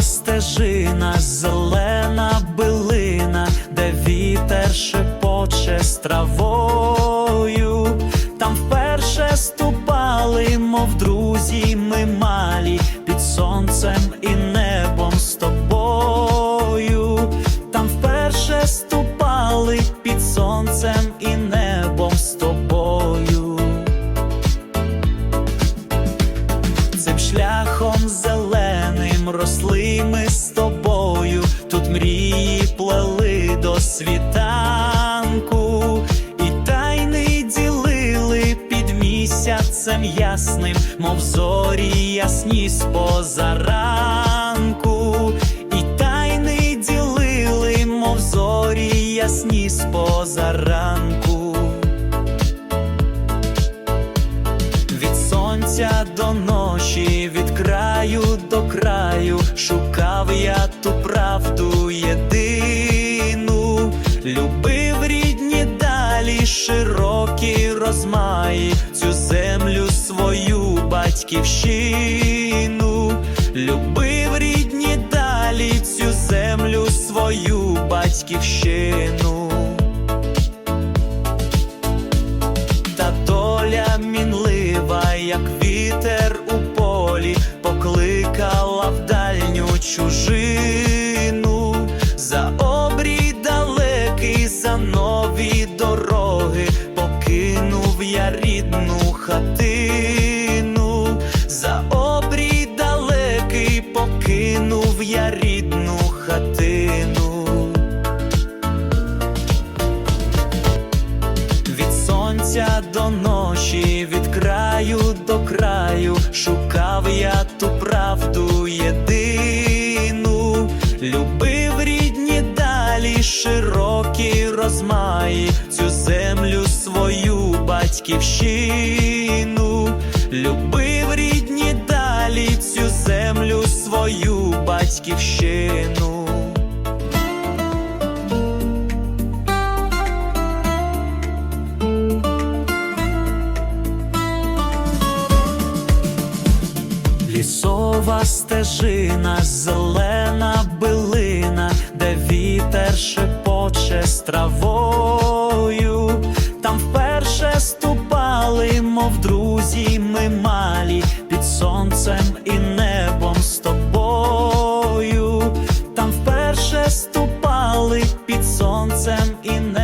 стежина, зелена билина, де вітер шепоче з травою, там вперше ступали, мов друзі, ми малі, під сонцем і росли ми з тобою, тут мрії плели до світанку, і тайни ділили під місяцем ясним, мов зорі ясні з позаранку, і тайни ділили, мов зорі ясні з позаранку. До краю, шукав я ту правду єдину, любив рідні далі, широкі розмаї, цю землю свою батьківщину, любив рідні далі, цю землю свою батьківщину. Чужину, за обрій далекий, за нові дороги, покинув я рідну хатину, за обрій далекий, покинув я рідну хатину. Від сонця до ночі, від краю до краю, шукав я ту далі, широкі розмаї, цю землю свою батьківщину, любив рідні далі, цю землю свою батьківщину. Лісова стежина, зелена билина, де вітер шепоче з травою, там вперше ступали, мов друзі, ми малі, під сонцем і небом з тобою, там вперше ступали під сонцем і небом.